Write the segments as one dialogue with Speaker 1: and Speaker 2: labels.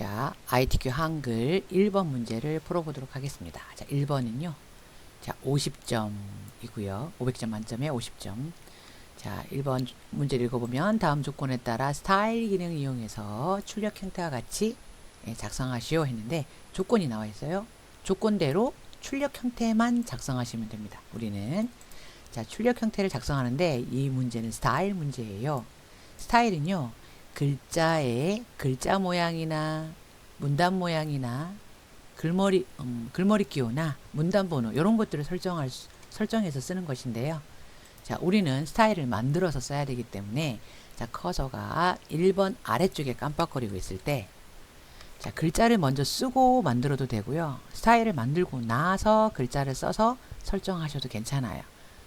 Speaker 1: 자, ITQ 한글 1번 문제를 풀어보도록 하겠습니다. 자, 1번은요. 자, 50점이고요. 500점 만점에 50점. 자, 1번 문제를 읽어보면 다음 조건에 따라 스타일 기능 이용해서 출력 형태와 같이 예, 작성하시오 했는데 조건이 나와 있어요. 조건대로 출력 형태만 작성하시면 됩니다. 우리는 자, 출력 형태를 작성하는데 이 문제는 스타일 문제예요. 스타일은요. 글자의 글자 모양이나 문단 모양이나 글머리 음, 글머리 기호나 문단 번호 이런 것들을 설정할 수- 설정해서 쓰는 것인데요. 자, 우리는 스타일을 만들어서 써야 되기 때문에 자, 커서가 1번 아래쪽에 깜빡거리고 있을 때 자, 글자를 먼저 쓰고 만들어도 되고요. 스타일을 만들고 나서 글자를 써서 설정하셔도 괜찮아요.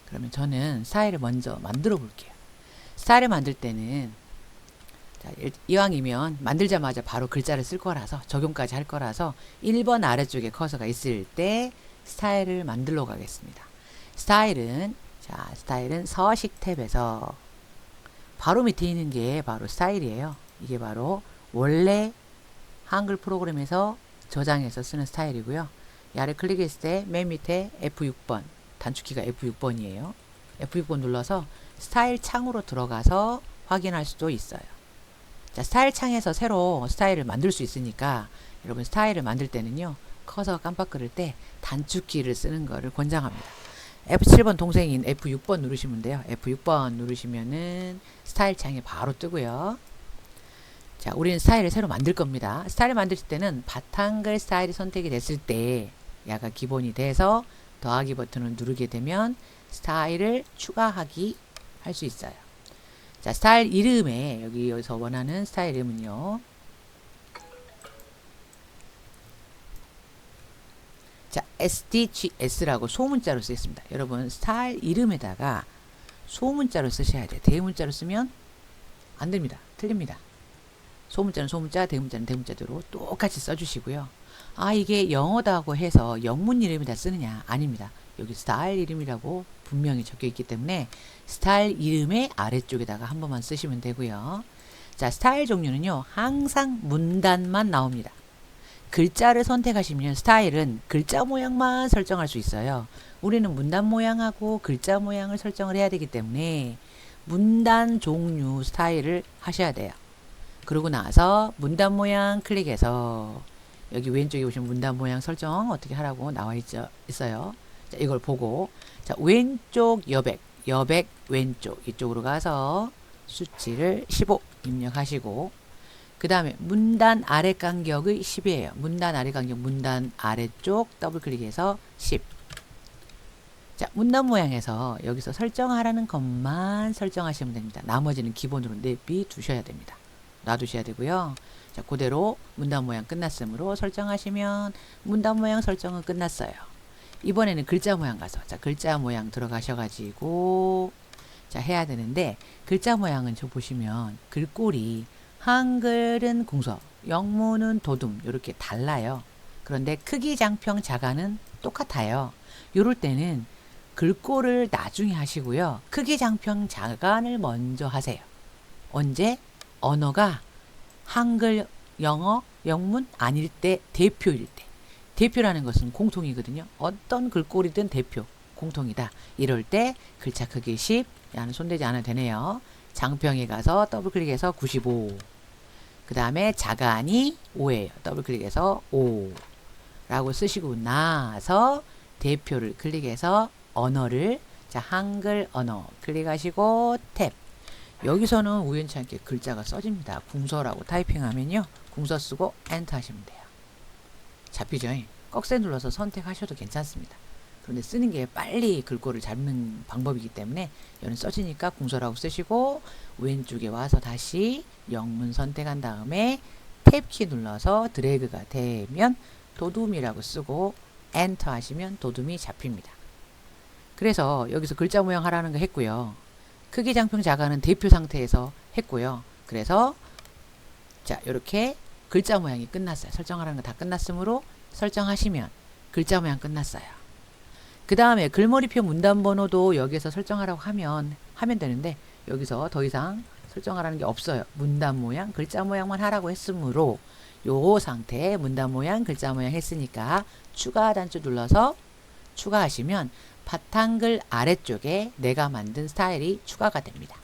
Speaker 1: 그러면 저는 스타일을 먼저 만들어 볼게요. 스타일을 만들 때는 자, 일- 이왕이면 만들자마자 바로 글자를 쓸 거라서 적용까지 할 거라서 1번 아래쪽에 커서가 있을 때 스타일을 만들러 가겠습니다. 스타일은 자, 스타일은 서식 탭에서 바로 밑에 있는 게 바로 스타일이에요. 이게 바로 원래 한글 프로그램에서 저장해서 쓰는 스타일이고요. 이 아래 클릭했을 때 맨 밑에 F6번 단축키가 F6번이에요. F6번 눌러서 스타일 창으로 들어가서 확인할 수도 있어요. 자, 스타일 창에서 새로 스타일을 만들 수 있으니까 여러분 스타일을 만들 때는요. 커서 깜빡거릴 때 단축키를 쓰는 거를 권장합니다. F7번 동생인 F6번 누르시면 돼요. F6번 누르시면은 스타일 창이 바로 뜨고요. 자, 우리는 스타일을 새로 만들 겁니다. 스타일을 만들 때는 바탕글 스타일이 선택이 됐을 때 야가 기본이 돼서 더하기 버튼을 누르게 되면 스타일을 추가하기 할 수 있어요. 자, 스타일 이름에 여기 여기서 원하는 스타일 이름은요. 자, SDGS라고 소문자로 쓰겠습니다. 여러분, 스타일 이름에다가 소문자로 쓰셔야 돼요. 대문자로 쓰면 안 됩니다. 틀립니다. 소문자는 소문자, 대문자는 대문자대로 똑같이 써주시고요. 아, 이게 영어다고 해서 영문 이름에다 쓰느냐? 아닙니다. 여기 스타일 이름이라고 분명히 적혀 있기 때문에 스타일 이름의 아래쪽에다가 한 번만 쓰시면 되고요. 자, 스타일 종류는요, 항상 문단만 나옵니다. 글자를 선택하시면 스타일은 글자 모양만 설정할 수 있어요. 우리는 문단 모양하고 글자 모양을 설정을 해야 되기 때문에 문단 종류 스타일을 하셔야 돼요. 그러고 나서 문단 모양 클릭해서 여기 왼쪽에 보시면 문단 모양 설정 어떻게 하라고 나와 있죠, 있어요. 자, 이걸 보고 자, 왼쪽 여백, 여백 왼쪽 이쪽으로 가서 수치를 15 입력하시고 그 다음에 문단 아래 간격의 10이에요. 문단 아래 간격, 문단 아래쪽 더블 클릭해서 10. 자, 문단 모양에서 여기서 설정하라는 것만 설정하시면 됩니다. 나머지는 기본으로 내비 두셔야 됩니다. 놔두셔야 되고요. 자, 그대로 문단 모양 끝났으므로 설정하시면 문단 모양 설정은 끝났어요. 이번에는 글자 모양 가서 자, 글자 모양 들어가셔가지고 자, 해야 되는데 글자 모양은 저 보시면 글꼴이 한글은 궁서, 영문은 도둠 이렇게 달라요. 그런데 크기 장평 자가는 똑같아요. 요럴 때는 글꼴을 나중에 하시고요. 크기 장평 자간을 먼저 하세요. 언제? 언어가 한글, 영어, 영문 아닐 때 대표일 때. 대표라는 것은 공통이거든요. 어떤 글꼴이든 대표, 공통이다. 이럴 때 글자 크기 10, 야는 손대지 않아도 되네요. 장평에 가서 더블 클릭해서 95. 그 다음에 자간이 5예요. 더블 클릭해서 5. 라고 쓰시고 나서 대표를 클릭해서 언어를 자 한글 언어 클릭하시고 탭. 여기서는 우연치 않게 글자가 써집니다. 궁서라고 타이핑하면요. 궁서 쓰고 엔터 하시면 돼요. 잡히죠? 꺽쇠 눌러서 선택하셔도 괜찮습니다. 그런데 쓰는 게 빨리 글꼴을 잡는 방법이기 때문에 여는 써지니까 궁서라고 쓰시고 왼쪽에 와서 다시 영문 선택한 다음에 탭키 눌러서 드래그가 되면 도둠이라고 쓰고 엔터 하시면 도둠이 잡힙니다. 그래서 여기서 글자 모양 하라는 거 했고요. 크기 장평 자가는 대표 상태에서 했고요. 그래서 자 이렇게 글자 모양이 끝났어요. 설정하라는 거 다 끝났으므로 설정하시면 글자 모양 끝났어요. 그 다음에 글머리표 문단 번호도 여기서 설정하라고 하면 하면 되는데 여기서 더 이상 설정하라는 게 없어요. 문단 모양, 글자 모양만 하라고 했으므로 요 상태에 문단 모양, 글자 모양 했으니까 추가 단추 눌러서 추가하시면 바탕글 아래쪽에 내가 만든 스타일이 추가가 됩니다.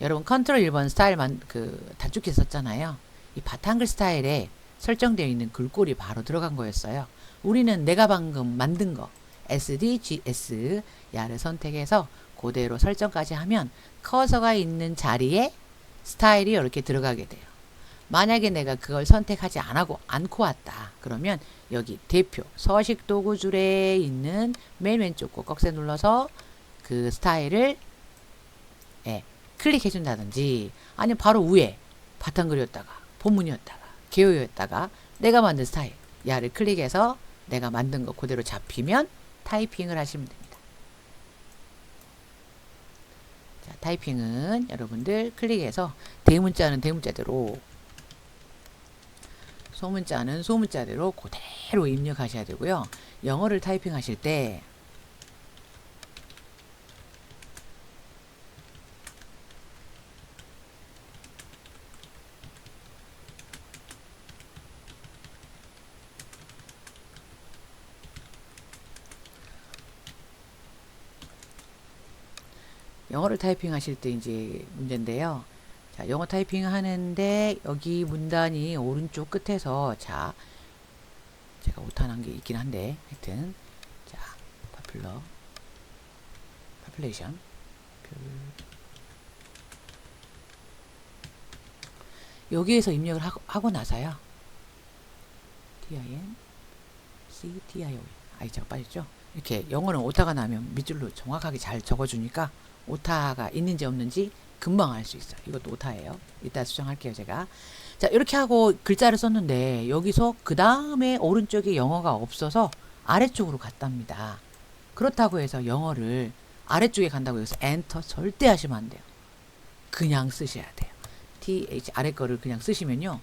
Speaker 1: 여러분 컨트롤 1번 스타일만 그 단축키 썼잖아요. 이 바탕글 스타일에 설정되어 있는 글꼴이 바로 들어간 거였어요. 우리는 내가 방금 만든 거 SDGS 야를 선택해서 그대로 설정까지 하면 커서가 있는 자리에 스타일이 이렇게 들어가게 돼요. 만약에 내가 그걸 선택하지 않고 않고 왔다. 그러면 여기 대표 서식 도구 줄에 있는 맨 왼쪽 거 꺽쇠 눌러서 그 스타일을 예, 클릭해 준다든지 아니면 바로 위에 바탕글이었다가 본문이었다가 개요였다가 내가 만든 스타일 야를 클릭해서 내가 만든 거 그대로 잡히면 타이핑을 하시면 됩니다. 자, 타이핑은 여러분들 클릭해서 대문자는 대문자대로 소문자는 소문자대로 그대로 입력하셔야 되고요. 영어를 타이핑하실 때 영어를 타이핑하실 때 이제 문제인데요. 자, 영어 타이핑 하는데 여기 문단이 오른쪽 끝에서 자, 제가 오타난 게 있긴 한데 하여튼 자, 파퓰러 파퓰레이션 여기에서 입력을 하고, 하고 나서요. TIN CTIO 아이자가 빠졌죠? 이렇게 영어는 오타가 나면 밑줄로 정확하게 잘 적어주니까 오타가 있는지 없는지 금방 알 수 있어요. 이것도 오타예요. 이따 수정할게요, 제가. 자, 이렇게 하고 글자를 썼는데 여기서 그 다음에 오른쪽에 영어가 없어서 아래쪽으로 갔답니다. 그렇다고 해서 영어를 아래쪽에 간다고 해서 엔터 절대 하시면 안 돼요. 그냥 쓰셔야 돼요. th 아래 거를 그냥 쓰시면요.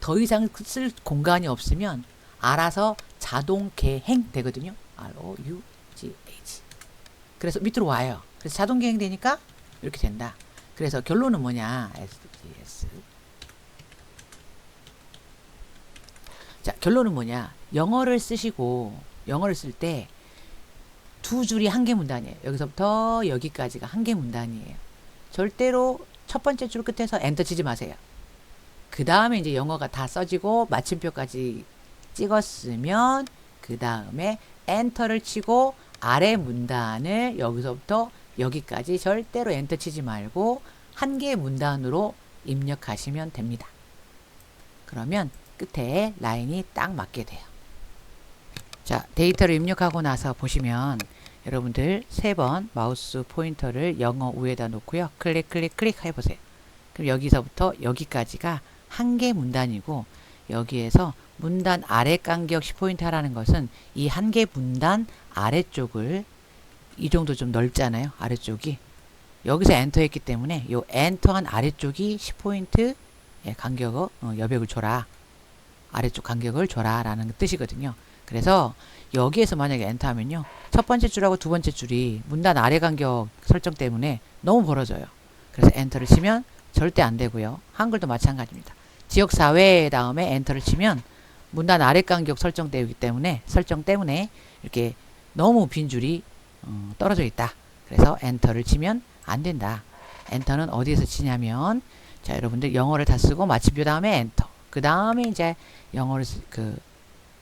Speaker 1: 더 이상 쓸 공간이 없으면 알아서 자동 개행 되거든요. R O U G H. 그래서 밑으로 와요. 그래서 자동 개행 되니까 이렇게 된다. 그래서 결론은 뭐냐? SDGS. 자, 결론은 뭐냐? 영어를 쓰시고 영어를 쓸 때 두 줄이 한 개 문단이에요. 여기서부터 여기까지가 한 개 문단이에요. 절대로 첫 번째 줄 끝에서 엔터 치지 마세요. 그 다음에 이제 영어가 다 써지고 마침표까지 찍었으면 그 다음에 엔터를 치고 아래 문단을 여기서부터 여기까지 절대로 엔터 치지 말고 한 개의 문단으로 입력하시면 됩니다. 그러면 끝에 라인이 딱 맞게 돼요. 자, 데이터를 입력하고 나서 보시면 여러분들 세 번 마우스 포인터를 영어 위에다 놓고요. 클릭 클릭 클릭 해보세요. 그럼 여기서부터 여기까지가 한 개 문단이고 여기에서 문단 아래 간격 10포인트 하라는 것은 이 한 개 문단 아래쪽을 이 정도 좀 넓잖아요. 아래쪽이. 여기서 엔터 했기 때문에 요 엔터한 아래쪽이 10포인트 예, 간격을 어, 여백을 줘라. 아래쪽 간격을 줘라 라는 뜻이거든요. 그래서 여기에서 만약에 엔터 하면요. 첫 번째 줄하고 두 번째 줄이 문단 아래 간격 설정 때문에 너무 벌어져요. 그래서 엔터를 치면 절대 안 되고요. 한글도 마찬가지입니다. 지역 사회 다음에 엔터를 치면 문단 아래 간격 설정되기 때문에 설정 때문에 이렇게 너무 빈 줄이 어, 떨어져 있다. 그래서 엔터를 치면 안 된다. 엔터는 어디에서 치냐면 자 여러분들 영어를 다 쓰고 마침표 다음에 엔터. 그 다음에 이제 영어를 쓰, 그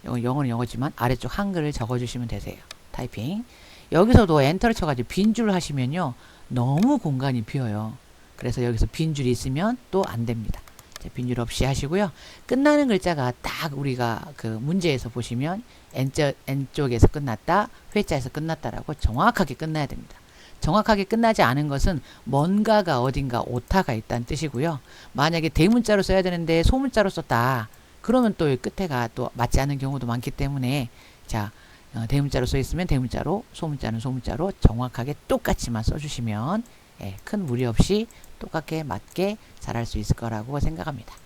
Speaker 1: 영어는 영어지만 아래쪽 한글을 적어주시면 되세요. 타이핑. 여기서도 엔터를 쳐가지고 빈 줄 하시면요 너무 공간이 비어요. 그래서 여기서 빈 줄이 있으면 또 안 됩니다. 빈줄 없이 하시고요. 끝나는 글자가 딱 우리가 그 문제에서 보시면 N자, N쪽에서 끝났다, 회자에서 끝났다라고 정확하게 끝나야 됩니다. 정확하게 끝나지 않은 것은 뭔가가 어딘가 오타가 있다는 뜻이고요. 만약에 대문자로 써야 되는데 소문자로 썼다. 그러면 또 끝에가 또 맞지 않는 경우도 많기 때문에 자 어, 대문자로 써 있으면 대문자로 소문자는 소문자로 정확하게 똑같이만 써주시면 예, 큰 무리 없이 똑같게 맞게 잘할 수 있을 거라고 생각합니다.